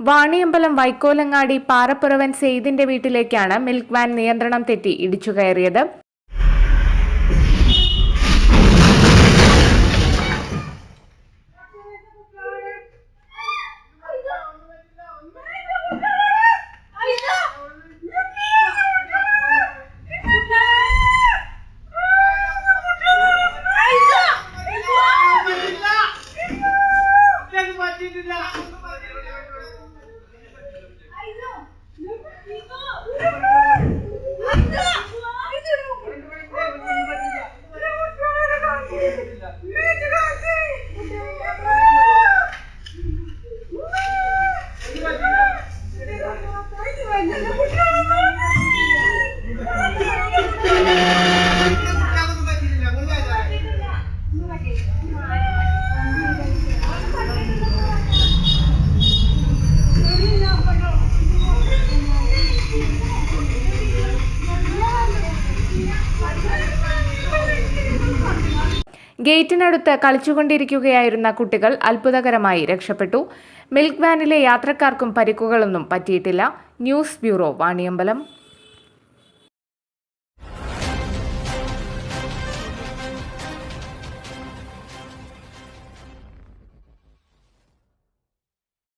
വാണിയമ്പലം വൈക്കോലങ്ങാടി പാറപ്പുറവൻ സെയ്തിന്റെ വീട്ടിലേക്കാണ് milk van നിയന്ത്രണം തെറ്റി ഇടിച്ചു കയറിയത് that. ഗേറ്റിനടുത്ത് കളിച്ചുകൊണ്ടിരിക്കുകയായിരുന്ന കുട്ടികൾ അത്ഭുതകരമായി രക്ഷപ്പെട്ടു. മിൽക്ക് വാനിലെ യാത്രക്കാർക്കും പരിക്കുകളൊന്നും പറ്റിയിട്ടില്ല. News bureau Vaniyambalam.